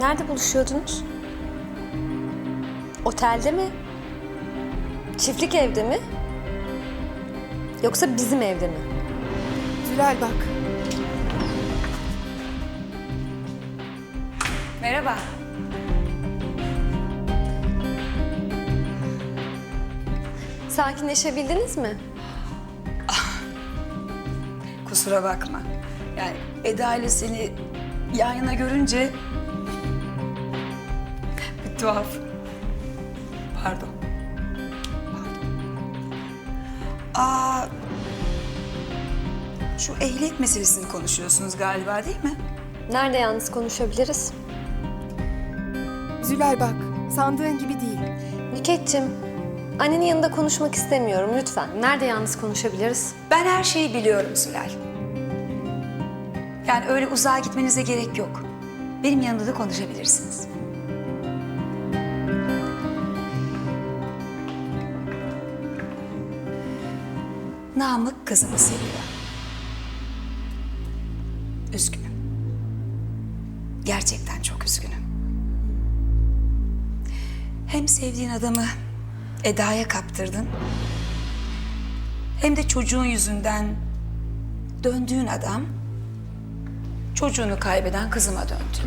Nerede buluşuyordunuz? Otelde mi? Çiftlik evde mi? Yoksa bizim evde mi? Zülal bak. Merhaba. Sakinleşebildiniz mi? Kusura bakma. Yani Eda ile seni yan yana görünce... Tuhaf. Pardon. Pardon. Aa, şu ehliyet meselesini konuşuyorsunuz galiba değil mi? Nerede yalnız konuşabiliriz? Zülal bak. Sandığın gibi değil. Nüketçim, annenin yanında konuşmak istemiyorum lütfen. Nerede yalnız konuşabiliriz? Ben her şeyi biliyorum Sülal. Yani öyle uzağa gitmenize gerek yok. Benim yanımda da konuşabilirsiniz. Namık kızımı seviyor. Üzgünüm. Gerçekten çok üzgünüm. Hem sevdiğin adamı Eda'ya kaptırdın. Hem de çocuğun yüzünden döndüğün adam çocuğunu kaybeden kızıma döndü.